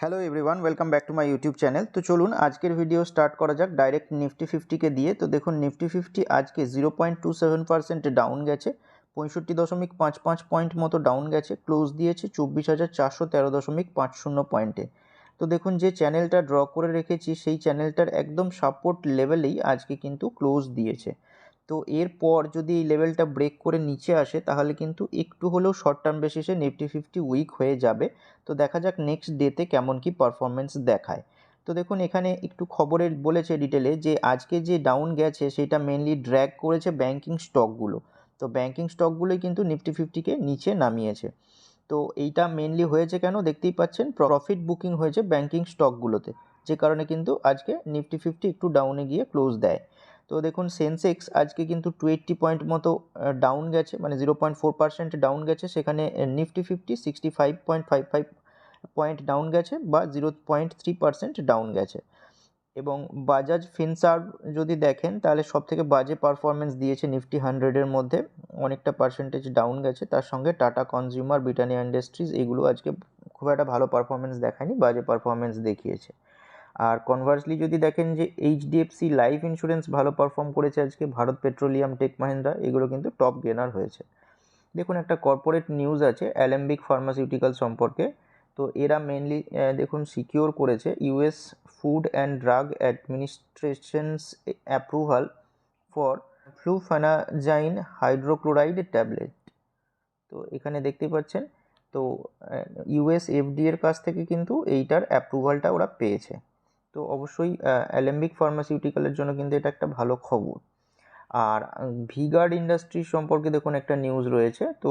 Hello everyone welcome back to my YouTube channel তো চলুন, আজকের ভিডিও স্টার্ট করা যাক ডাইরেক্ট নিফটি ফিফটিকে দিয়ে। তো দেখুন নিফটি ফিফটি আজকে zero point two seven percent down গেছে, পঁয়ষট্টি দশমিক পাঁচ পাঁচ পয়েন্ট মতো ডাউন গেছে ক্লোজ দিয়েছে চব্বিশ হাজার চারশো তেরো দশমিক পাঁচ শূন্য পয়েন্টে তো দেখুন, যে চ্যানেলটা ড্র করে রেখেছি, সেই চ্যানেলটার একদম সাপোর্ট লেভেলেই আজকে কিন্তু ক্লোজ দিয়েছে। তো এরপর যদি এই লেভেলটা ব্রেক করে নিচে আসে, তাহলে কিন্তু একটু হলেও শর্ট টার্ম বেসিসে নিফটি ফিফটি উইক হয়ে যাবে। তো দেখা যাক নেক্সট ডেতে কেমন কি পারফরমেন্স দেখায়। তো দেখুন, এখানে একটু খবরের বলেছে ডিটেলে যে, আজকে যে ডাউন গেছে, সেটা মেনলি ড্র্যাগ করেছে ব্যাংকিং স্টকগুলো তো ব্যাংকিং স্টকগুলোই কিন্তু নিফটি ফিফটিকে নিচে নামিয়েছে। তো এইটা মেনলি হয়েছে কেন? দেখতেই পাচ্ছেন প্রফিট বুকিং হয়েছে ব্যাংকিং স্টকগুলোতে যে কারণে কিন্তু আজকে নিফটি ফিফটি একটু ডাউনে গিয়ে ক্লোজ দেয়। তো দেখুন সেন্সেক্স আজকে কিন্তু টু এইট্টি পয়েন্ট মতো ডাউন গেছে মানে zero point four percent down গেছে, সেখানে Nifty fifty sixty five point five five point down গেছে বা zero point three percent down গেছে। এবং বাজাজ ফিনসার্ভ যদি দেখেন, তাহলে সব থেকে বাজে পারফরমেন্স দিয়েছে নিফটি হান্ড্রেডের মধ্যে, অনেকটা পার্সেন্টেজ ডাউন গেছে। তার সঙ্গে টাটা কনজিউমার ব্রিটানিয়া ইন্ডাস্ট্রিজ এগুলো আজকে খুব একটা ভালো পারফরমেন্স দেখায়নি, বাজে পারফরমেন্স দেখিয়েছে। আর কনভার্সলি যদি দেখেন যে এইচডিএফসি লাইফ ইন্স্যুরেন্স ভালো পারফর্ম করেছে আজকে, ভারত পেট্রোলিয়াম টেক মাহিন্দ্রা, এগুলো কিন্তু টপ গেনার হয়েছে। দেখুন, একটা কর্পোরেট নিউজ আছে অ্যালেম্বিক ফার্মাসিউটিক্যাল সম্পর্কে। তো এরা মেনলি দেখুন সিকিওর করেছে US food and drug administrations approval for fluphenazine hydrochloride tablet তো এখানে দেখতে পাচ্ছেন, তো ইউএস এফডি এর কাছ থেকে কিন্তু এইটার অ্যাপ্রুভালটা ওরা পেয়েছে। তো অবশ্যই অ্যালেম্বিক ফার্মাসিউটিক্যালের জন্য কিন্তু এটা একটা ভালো খবর। আর ভিগার্ড ইন্ডাস্ট্রিজ সম্পর্কে দেখুন একটা নিউজ রয়েছে। তো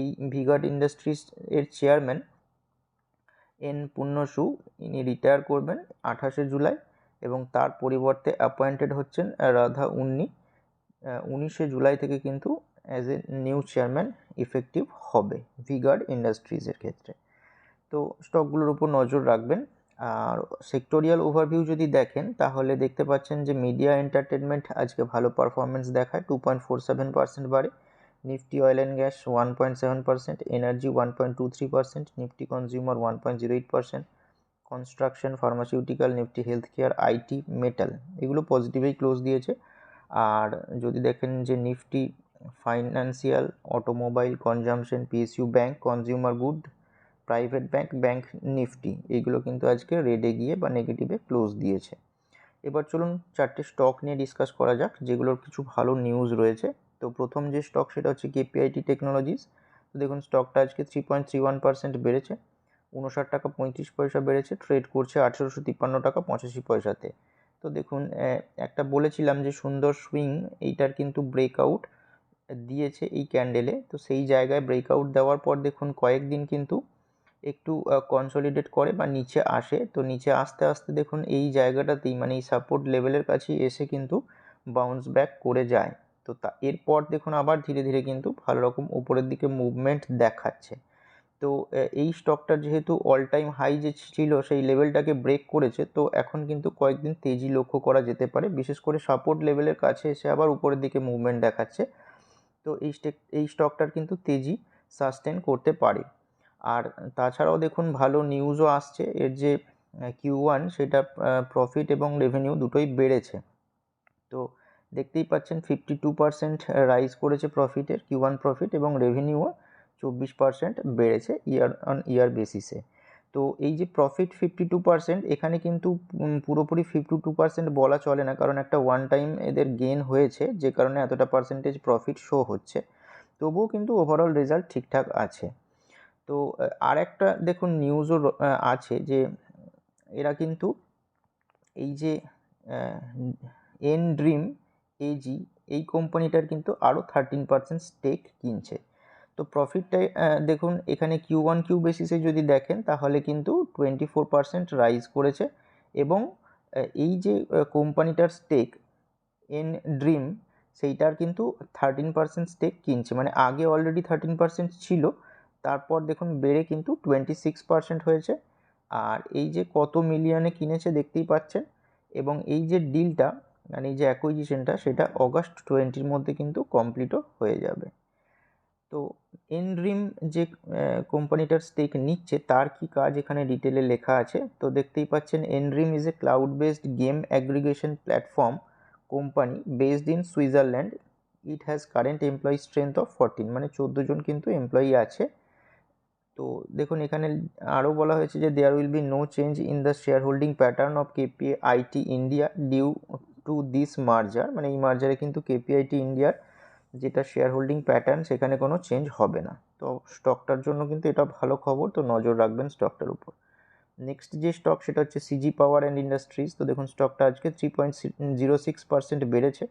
এই ভিগার্ড ইন্ডাস্ট্রিজ এর চেয়ারম্যান এন পুণ্যসু, ইনি রিটায়ার করবেন আঠাশে জুলাই এবং তার পরিবর্তে অ্যাপয়েন্টেড হচ্ছেন রাধা উন্নি। উনিশে জুলাই থেকে কিন্তু as a new chairman effective হবে ভিগার্ড ইন্ডাস্ট্রিজের ক্ষেত্রে। তো স্টকগুলোর উপর নজর রাখবেন। আর সেক্টোরিয়াল ওভারভিউ যদি দেখেন, তাহলে দেখতে পাচ্ছেন যে মিডিয়া এন্টারটেনমেন্ট আজকে ভালো পারফরমেন্স দেখায়। Two point four seven percent বাড়ে। Nifty oil and gas one point seven percent energy one point two three percent Nifty consumer one point zero eight percent construction pharmaceutical Nifty health care IT metal এগুলো পজিটিভেই close দিয়েছে। আর যদি দেখেন যে Nifty financial automobile consumption PSU bank consumer good private bank bank Nifty এইগুলো কিন্তু আজকে রেডে গিয়ে বা নেগেটিভে ক্লোজ দিয়েছে। এবার চলুন চারটে স্টক নিয়ে ডিসকাস করা যাক, যেগুলোর কিছু ভালো নিউজ রয়েছে। তো প্রথম যে স্টক সেটা হচ্ছে কেপিআইটি টেকনোলজিস তো দেখুন স্টকটা আজকে three point three one percent বেড়েছে উনষাট টাকা পঁয়ত্রিশ পয়সা বেড়েছে ট্রেড করছে আঠেরোশো তিপ্পান্ন টাকা পঁচাশি পয়সাতে। তো দেখুন একটা বলেছিলাম যে সুন্দর সুইং এইটার কিন্তু ব্রেকআউট দিয়েছে এই ক্যান্ডেলে তো সেই জায়গায় ব্রেকআউট দেওয়ার পর দেখুন কয়েকদিন কিন্তু একটু কনসলিডেট করে বা নিচে আসে। তো নিচে আসতে আসতে দেখুন এই জায়গাটাতেই মানে এই সাপোর্ট লেভেলের কাছে এসে কিন্তু বাউন্স ব্যাক করে যায়। তো তা, এরপর দেখুন আবার ধীরে ধীরে কিন্তু ভালো রকম উপরের দিকে মুভমেন্ট দেখাচ্ছে। তো এই স্টকটার যেহেতু অল টাইম হাই যে ছিল, সেই লেভেলটাকে ব্রেক করেছে, তো এখন কিন্তু কয়েকদিন তেজি লক্ষ্য করা যেতে পারে। বিশেষ করে সাপোর্ট লেভেলের কাছে এসে আবার উপরের দিকে মুভমেন্ট দেখাচ্ছে। তো এই স্টেক এই স্টকটার কিন্তু তেজি সাস্টেন করতে পারে। আর তাছাড়াও দেখুন ভালো নিউজও আসছে, এর যে কিউ ওয়ান সেটা প্রফিট এবং রেভিনিউ দুটোই বেড়েছে। তো দেখতেই পাচ্ছেন ফিফটি টু পার্সেন্ট রাইজ করেছে প্রফিটের কিউ ওয়ান প্রফিট এবং রেভিনিউও চব্বিশ পার্সেন্ট বেড়েছে ইয়ার অন ইয়ার বেসিসে তো এই যে প্রফিট ফিফটি টু পার্সেন্ট এখানে কিন্তু পুরোপুরি ফিফটি টু পার্সেন্ট বলা চলে না, কারণ একটা ওয়ান টাইম এদের গেন হয়েছে, যে কারণে এতটা পার্সেন্টেজ প্রফিট শো হচ্ছে। তবুও কিন্তু ওভারঅল রেজাল্ট ঠিকঠাক আছে। তো আর একটা দেখুন নিউজও আছে যে, এরা কিন্তু এই যে এন ড্রিম এজি এই কোম্পানিটার কিন্তু আরও থার্টিন পার্সেন্ট স্টেক কিনছে। তো প্রফিটটা দেখুন এখানে কিউ ওয়ান কিউ বেসিসে যদি দেখেন তাহলে কিন্তু টোয়েন্টি ফোর পার্সেন্ট রাইজ করেছে এবং এই যে কোম্পানিটার স্টেক এন ড্রিম সেইটার কিন্তু থার্টিন পার্সেন্ট স্টেক কিনছে। মানে আগে অলরেডি থার্টিন পার্সেন্ট ছিল তারপর দেখুন বেড়ে কিন্তু টোয়েন্টি সিক্স পার্সেন্ট হয়েছে। আর এই যে কত মিলিয়নে কিনেছে দেখতেই পাচ্ছেন। এবং এই যে ডিলটা মানে এই যে অ্যাকুইজিশনটা সেটা অগাস্ট টোয়েন্টির মধ্যে কিন্তু কমপ্লিটও হয়ে যাবে। তো এনড্রিম যে কোম্পানিটার স্টেক নিচ্ছে, তার কি কাজ এখানে ডিটেলে লেখা আছে? তো দেখতেই পাচ্ছেন Ndream is a cloud based game aggregation platform company based in Switzerland it has current employee strength of fourteen মানে চোদ্দ জন কিন্তু এমপ্লয়ি আছে। তো দেখুন, এখানে আরও বলা হয়েছে যে there will be no change in the shareholding pattern of KPA IT India due to this merger মানে এই মার্জারে কিন্তু কেপিআইটি ইন্ডিয়ার যেটা শেয়ার হোল্ডিং প্যাটার্ন সেখানে কোনো চেঞ্জ হবে না। তো স্টকটার জন্য কিন্তু এটা ভালো খবর, তো নজর রাখবেন স্টকটার উপর। নেক্সট যে স্টক সেটা হচ্ছে সিজি পাওয়ার অ্যান্ড ইন্ডাস্ট্রিজ তো দেখুন স্টকটা আজকে three point zero six percent বেড়েছে।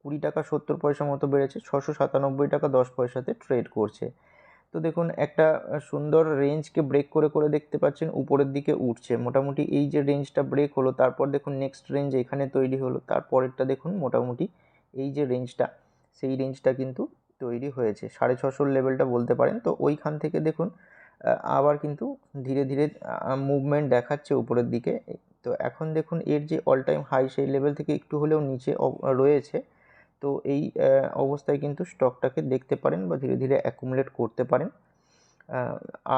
কুড়ি টাকা সত্তর পয়সা মতো বেড়েছে। ছশো সাতানব্বই টাকা দশ পয়সাতে ট্রেড করছে। তো দেখুন, একটা সুন্দর রেঞ্জকে ব্রেক করে করে দেখতে পাচ্ছেন, উপরের দিকে উঠছে। মোটামুটি এই যে রেঞ্জটা ব্রেক হলো, তারপর দেখুন নেক্সট রেঞ্জ এখানে তৈরি হলো, তারপরেরটা দেখুন মোটামুটি এই যে রেঞ্জটা সেই রেঞ্জটা কিন্তু তৈরি হয়েছে। সাড়ে ছশোর লেভেলটা বলতে পারেন। তো ওইখান থেকে দেখুন আবার কিন্তু ধীরে ধীরে মুভমেন্ট দেখাচ্ছে উপরের দিকে। তো এখন দেখুন, এর যে অল টাইম হাই সেই লেভেল থেকে একটু হলেও নিচে রয়েছে। তো এই অবস্থায় কিন্তু স্টকটাকে দেখতে পারেন বা ধীরে ধীরে অ্যাকুমুলেট করতে পারেন।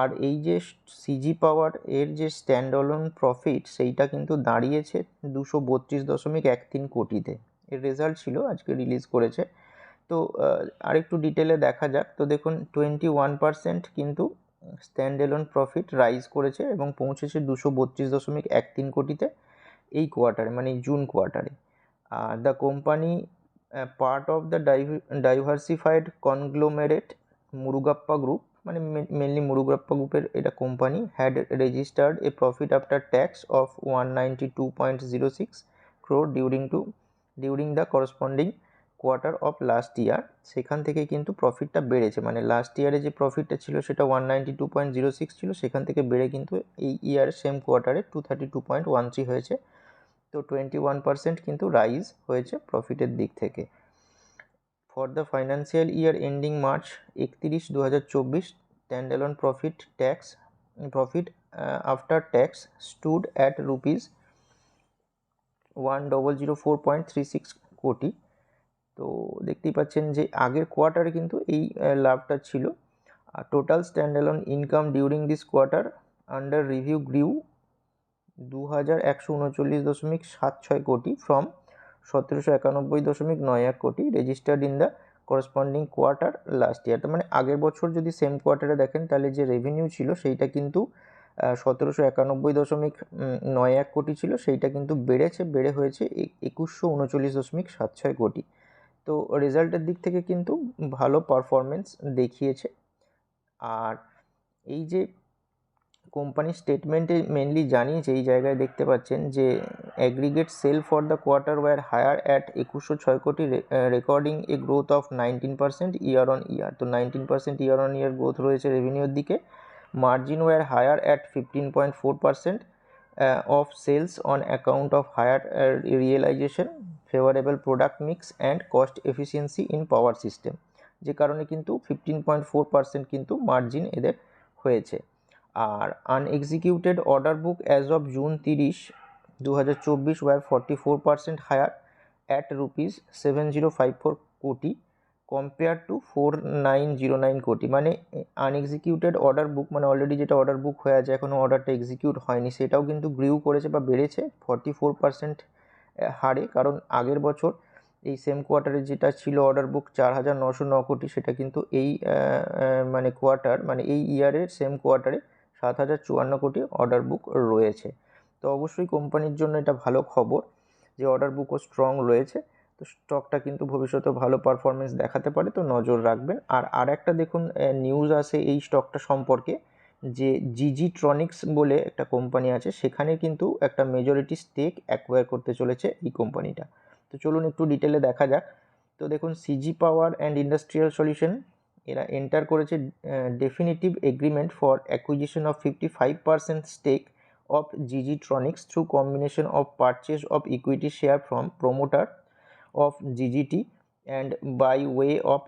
আর এই যে সিজি পাওয়ার এর যে স্ট্যান্ডঅলোন প্রফিট সেইটা কিন্তু দাঁড়িয়েছে দুশো বত্রিশ দশমিক এক তিন কোটিতে। এর রেজাল্ট ছিল, আজকে রিলিজ করেছে। তো আরেকটু ডিটেলে দেখা যাক। তো দেখুন টোয়েন্টি ওয়ান পারসেন্ট কিন্তু স্ট্যান্ডএলোন প্রফিট রাইজ করেছে এবং পৌঁছেছে দুশো বত্রিশ দশমিক এক তিন কোটিতে এই কোয়ার্টারে মানে জুন কোয়ার্টারে the company part of the diversified conglomerate Murugappa group মানে মেনলি মুরুগাপ্পা গ্রুপের এটা company had registered a profit after tax of one two point zero six crore during two during the corresponding quarter of last year সেখান থেকে কিন্তু প্রফিটটা বেড়েছে। মানে last ইয়ারে যে প্রফিটটা ছিল সেটা one two point zero six ছিল। সেখান থেকে বেড়ে কিন্তু এই ইয়ার সেম কোয়ার্টারে two thirty two point one হয়েছে। তো টোয়েন্টি ওয়ান পার্সেন্ট কিন্তু রাইজ হয়েছে প্রফিটের দিক থেকে। For the financial year ending March একত্রিশ দু হাজার চব্বিশ standalone profit tax profit after tax stood at rupees one double zero four point three six কোটি। তো দেখতেই পাচ্ছেন যে আগের কোয়ার্টারে কিন্তু এই লাভটা ছিল। আর total standalone income during this quarter under review grew দু হাজার একশো উনচল্লিশ দশমিক সাত ছয় কোটি ফ্রম সতেরোশো একানব্বই দশমিক নয় এক কোটি registered in the corresponding quarter last year তার মানে আগের বছর যদি সেম কোয়ার্টারে দেখেন, তাহলে যে রেভিনিউ ছিল সেইটা কিন্তু সতেরোশো একানব্বই দশমিক নয় এক কোটি ছিল, সেইটা কিন্তু বেড়েছে, বেড়ে হয়েছে একুশশো উনচল্লিশ দশমিক সাত ছয় কোটি। তো রেজাল্টের দিক থেকে কিন্তু ভালো পারফরমেন্স দেখিয়েছে। আর এই যে কোম্পানি স্টেটমেন্টে মেনলি জানিয়েছে, এই জায়গায় দেখতে পাচ্ছেন যে aggregate sale for the quarter were higher at একুশশো ছয় কোটি recording a growth of nineteen percent year on year তো nineteen percent year on year growth রয়েছে রেভিনিউর দিকে। Margin were higher at fifteen point four percent of sales on account of higher realisation favourable product mix and cost efficiency in power system যে কারণে কিন্তু fifteen point four percent কিন্তু margin এদের হয়েছে। আর unexecuted order book as of June তিরিশ দু হাজার চব্বিশ were forty four percent higher at rupees seven zero five four কোটি compare to four nine zero nine কোটি। মানে আনএক্সিকিউটেড অর্ডার বুক মানে অলরেডি যেটা অর্ডার বুক হয়ে আছে এখনও অর্ডারটা এক্সিকিউট হয়নি, সেটাও কিন্তু গ্রিউ করেছে বা বেড়েছে ফর্টি ফোর পার্সেন্ট হারে। কারণ আগের বছর এই সেম কোয়ার্টারে যেটা ছিল অর্ডার বুক চার হাজার নশো ন কোটি, সেটা কিন্তু এই মানে কোয়ার্টার মানে এই ইয়ারের সেম কোয়ার্টারে সাত হাজার চুয়ান্ন কোটি অর্ডার বুক রয়েছে। তো অবশ্যই কোম্পানির জন্য এটা ভালো খবর যে অর্ডার বুকও স্ট্রং রয়েছে। তো স্টকটা কিন্তু ভবিষ্যতে ভালো পারফরমেন্স দেখাতে পারে, তো নজর রাখবেন। আর আর একটা দেখুন নিউজ আসে এই স্টকটা সম্পর্কে যে জিজি ট্রনিক্স বলে একটা কোম্পানি আছে, সেখানে কিন্তু একটা মেজরিটি স্টেক অ্যাকোয়ার করতে চলেছে এই কোম্পানিটা তো চলুন একটু ডিটেলে দেখা যাক। তো দেখুন CG power and industrial solution এরা এন্টার করেছে definitive agreement for acquisition of fifty five percent stake of GG tronics through combination of purchase of equity share from promoter of GGT and by way of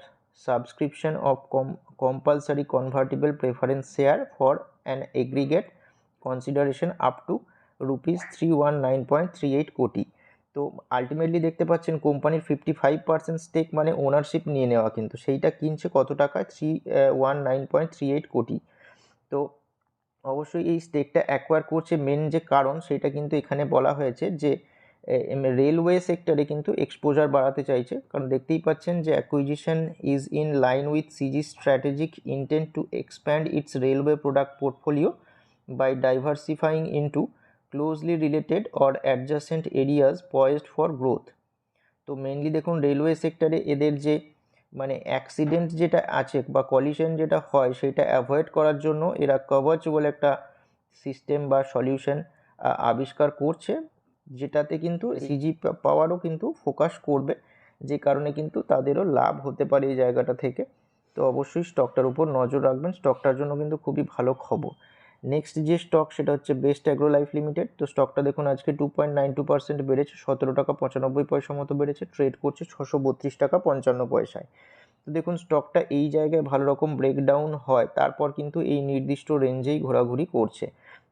of com- compulsory convertible preference share for an aggregate consideration up to rupees 319.38 কোটি তো ultimately দেখতে পাচ্ছেন কোম্পানির fifty five percent stake মানে ownership নিয়ে নেওয়া কিন্তু। সেইটা কিনছে কত টাকায় three one nine point three eight কোটি। তো অবশ্যই এই স্টেকটা অ্যাকোয়ার করছে মেন যে কারণ সেটা কিন্তু এখানে বলা হয়েছে যে রেলওয়ে সেক্টরে কিন্তু এক্সপোজার বাড়াতে চাইছে। কারণ দেখতেই পাচ্ছেন যে acquisition is in line with CG strategic intent to expand its railway product portfolio by diversifying into closely related or adjacent areas poised for growth তো মেনলি দেখুন রেলওয়ে সেক্টরে এদের যে মানে অ্যাক্সিডেন্ট যেটা আছে বা কলিশন যেটা হয় সেটা অ্যাভয়েড করার জন্য এরা কভাচ বলে একটা সিস্টেম বা সলিউশন আবিষ্কার করছে, যেটাতে কিন্তু সিজি পাওয়ারও কিন্তু ফোকাস করবে, যে কারণে কিন্তু তাদেরও লাভ হতে পারে এই জায়গাটা থেকে। তো অবশ্যই স্টকটার উপর নজর রাখবেন স্টকটার জন্য কিন্তু খুবই ভালো খবর। নেক্সট যে স্টক সেটা হচ্ছে বেস্ট অ্যাগ্রো লাইফ লিমিটেড তো স্টকটা দেখুন, আজকে two point nine two percent বেড়েছে, সতেরো টাকা পঁচানব্বই পয়সা মতো বেড়েছে ট্রেড করছে ছশো বত্রিশ টাকা পঞ্চান্ন পয়সায়। তো দেখুন স্টকটা এই জায়গায় ভালো রকম ব্রেকডাউন হয়, তারপর কিন্তু এই নির্দিষ্ট রেঞ্জেই ঘোরাঘুরি করছে।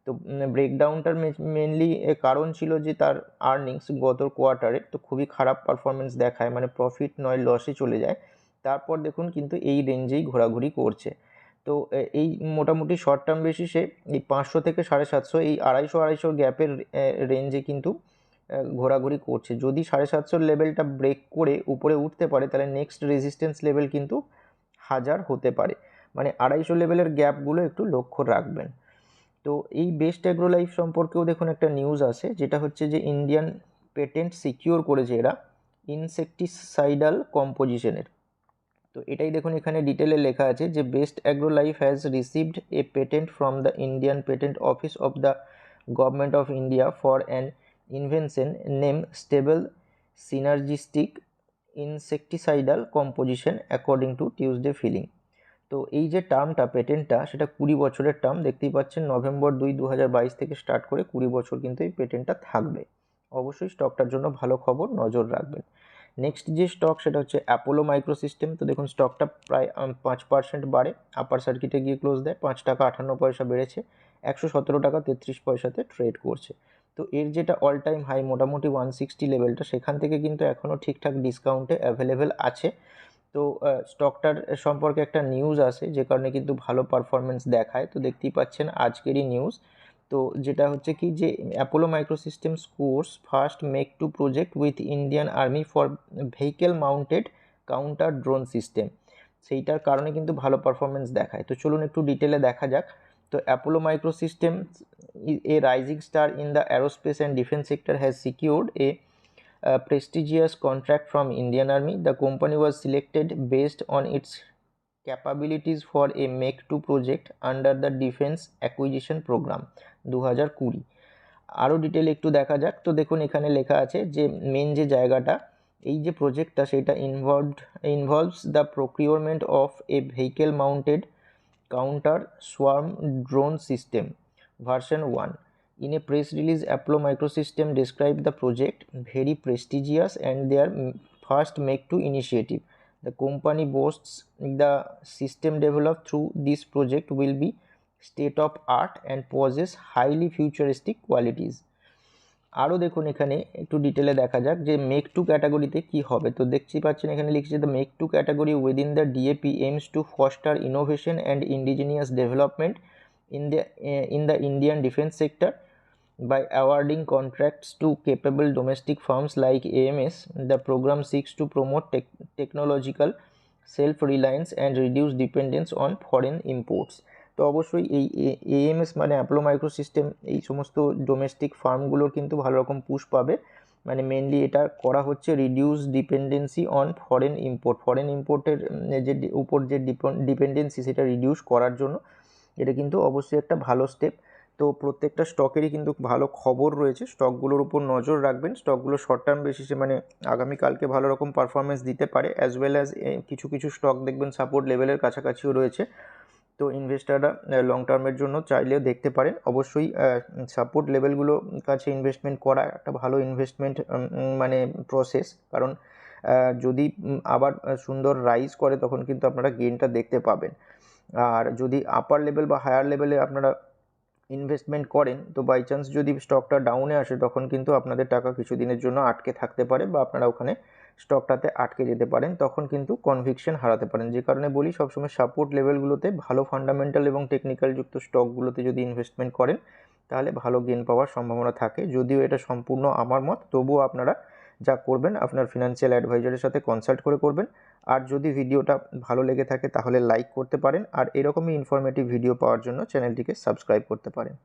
তো ব্রেকডাউনটার মেনলি কারণ ছিল যে তার আর্নিংস গত কোয়ার্টারে তো খুবই খারাপ পারফরমেন্স দেখায় মানে প্রফিট নয় লসে চলে যায়। তারপর দেখুন, কিন্তু এই রেঞ্জেই ঘোরাঘুরি করছে। তো এই মোটামুটি শর্ট টার্ম বেসিসে এই পাঁচশো থেকে সাড়ে সাতশো, এই আড়াইশো আড়াইশো গ্যাপের রেঞ্জে কিন্তু ঘোরাঘুরি করছে। যদি সাড়ে সাতশোর লেভেলটা ব্রেক করে উপরে উঠতে পারে, তাহলে নেক্সট রেজিস্ট্যান্স লেভেল কিন্তু হাজার হতে পারে। মানে আড়াইশো লেভেলের গ্যাপগুলো একটু লক্ষ্য রাখবেন। তো, এই বেস্ট অ্যাগ্রো লাইফ সম্পর্কেও দেখুন একটা নিউজ আছে যেটা হচ্ছে যে ইন্ডিয়ান পেটেন্ট সিকিওর করেছে এরা ইনসেকটিসাইডাল কম্পোজিশনের তো এটাই দেখুন, এখানে ডিটেলে লেখা আছে যে Best Agro Life has received a patent from the Indian patent office of the government of India for an invention name stable synergistic insecticidal composition according to Tuesday feeling তো এই যে টার্মটা পেটেন্টটা সেটা কুড়ি বছরের টার্ম দেখতেই পাচ্ছেন, নভেম্বর দুই দু থেকে স্টার্ট করে কুড়ি বছর কিন্তু এই পেটেন্টটা থাকবে। অবশ্যই স্টকটার জন্য ভালো খবর নজর রাখবেন। নেক্সট যে স্টক সেটা হচ্ছে অ্যাপোলো মাইক্রো সিস্টেম তো দেখুন স্টকটা প্রায় পাঁচ পার্সেন্ট বাড়ে। আপার সার্কিটে গিয়ে ক্লোজ দেয়। পাঁচ টাকা আটান্ন পয়সা বেড়েছে। একশো সতেরো টাকা তেত্রিশ পয়সাতে ট্রেড করছে। তো এর যেটা অল টাইম হাই মোটামুটি ওয়ান সিক্সটি লেভেলটা সেখান থেকে কিন্তু এখনও ঠিকঠাক ডিসকাউন্টে অ্যাভেলেবেল আছে। তো স্টকটার সম্পর্কে একটা নিউজ আসে, যে কারণে কিন্তু ভালো পারফরমেন্স দেখায়। তো দেখতেই পাচ্ছেন আজকেরই নিউজ তো যেটা হচ্ছে কি যে Apollo Microsystems course first make two project with Indian army for vehicle mounted counter drone system সেইটার কারণে কিন্তু ভালো পারফরমেন্স দেখায়। তো চলুন একটু ডিটেলে দেখা যাক। তো Apollo Microsystem a rising star in the aerospace and defence sector has secured a prestigious contract from Indian Army. The company was selected based on its capabilities for a make two project under the defence acquisition programme দু হাজার কুড়ি আরও detail একটু দেখা যাক। তো দেখুন, এখানে লেখা আছে যে মেন যে জায়গাটা, এই যে প্রজেক্টটা সেটা involve involves the procurement of a vehicle mounted counter swarm drone system version one in a press release Apollo Microsystem describe the project very prestigious and they are first make two initiative The company boasts the system developed through this project will be state of art and possess highly futuristic qualities. আরও দেখুন এখানে একটু ডিটেলে দেখা যাক যে make two ক্যাটাগরিতে কি হবে তো দেখছি পাচ্ছেন এখানে লিখছে the make two category within the DAP aims to foster innovation and indigenous development in the in the Indian defence sector By awarding contracts to capable domestic firms like AMS, the program seeks to promote tech technological self-reliance and reduce dependence on foreign imports. তো অবশ্যই এই AMS মানে Apollo micro system এই সমস্ত domestic ফার্মগুলোর কিন্তু ভালো রকম push পাবে। মানে মেনলি এটা করা হচ্ছে reduce dependency on foreign import foreign ইম্পোর্টের যে উপর যে ডিপেন্ডেন্সি সেটা রিডিউস করার জন্য। এটা কিন্তু অবশ্যই একটা ভালো স্টেপ তো প্রত্যেকটা স্টকেরই কিন্তু ভালো খবর রয়েছে। স্টকগুলোর উপর নজর রাখবেন। স্টকগুলো শর্ট টার্ম বেসিসে মানে আগামীকালকে ভালো রকম পারফরমেন্স দিতে পারে অ্যাজ ওয়েল অ্যাজ কিছু কিছু স্টক দেখবেন সাপোর্ট লেভেলের কাছাকাছিও রয়েছে। তো ইনভেস্টাররা লং টার্মের জন্য চাইলেও দেখতে পারেন। অবশ্যই সাপোর্ট লেভেলগুলো কাছে ইনভেস্টমেন্ট করা একটা ভালো ইনভেস্টমেন্ট মানে প্রসেস কারণ যদি আবার সুন্দর রাইজ করে তখন কিন্তু আপনারা গেনটা দেখতে পাবেন। আর যদি আপার লেভেল বা হায়ার লেভেলে আপনারা ইনভেস্টমেন্ট করেন, তো বাই চান্স যদি স্টকটা ডাউনে আসে, তখন কিন্তু আপনাদের টাকা কিছুদিনের জন্য আটকে থাকতে পারে বা আপনারা ওখানে স্টকটাতে আটকে যেতে পারেন, তখন কিন্তু কনভিকশন হারাতে পারেন। যে কারণে বলি, সবসময় সাপোর্ট লেভেলগুলোতে ভালো ফান্ডামেন্টাল এবং টেকনিক্যাল যুক্ত স্টকগুলোতে যদি ইনভেস্টমেন্ট করেন, তাহলে ভালো গেন পাওয়ার সম্ভাবনা থাকে। যদিও এটা সম্পূর্ণ আমার মত, তবুও আপনারা যা করবেন, আপনার ফিনান্সিয়াল অ্যাডভাইজারের সাথে কনসাল্ট করে করবেন। আর যদি ভিডিওটা ভালো লেগে থাকে, তাহলে লাইক করতে পারেন। আর এরকমই ইনফরমেটিভ ভিডিও পাওয়ার জন্য চ্যানেলটিকে সাবস্ক্রাইব করতে পারেন।